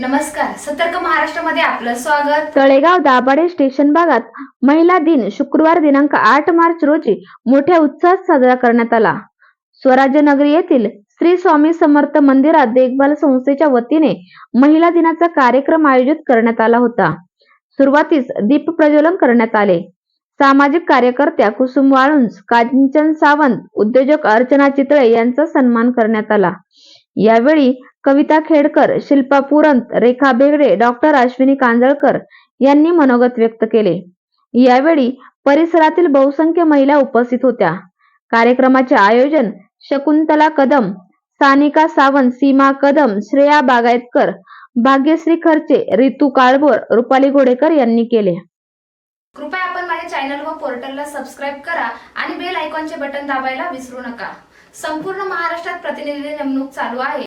नमस्कार सतर्क महाराष्ट्रामध्ये आपलं स्वागत. तळेगाव दाभाडे स्टेशन भागात महिला दिन शुक्रवार दिनांक आठ मार्च रोजी मोठ्या उत्साहात साजरा करण्यात आला. स्वराज्य नगरी येथील श्री स्वामी समर्थ मंदिरात देखभाल संस्थेच्या वतीने महिला दिनाचा कार्यक्रम आयोजित करण्यात आला होता. सुरुवातीस दीप प्रज्वलन करण्यात आले. सामाजिक कार्यकर्त्या कुसुम वाळुंज कांचन सावंत उद्योजक अर्चना चितळे यांचा सन्मान करण्यात आला. यावेळी कविता खेडकर शिल्पा पुरंत रेखा बेगडे डॉक्टर अश्विनी कांजळकर यांनी मनोगत व्यक्त केले. यावेळी परिसरातील बहुसंख्य महिला उपस्थित होत्या. कार्यक्रमाचे आयोजन शकुंतला कदम सानिका सावंत सीमा कदम श्रेया बागायतकर भाग्यश्री खर्चे रितू काळभोर रुपाली घोडेकर यांनी केले. कृपया आपण माझ्या चॅनल व पोर्टलला सबस्क्राईब करा आणि बेल आयकॉनचे बटन दाबायला विसरू नका. संपूर्ण महाराष्ट्रात प्रतिनिधी नेमणूक चालू आहे.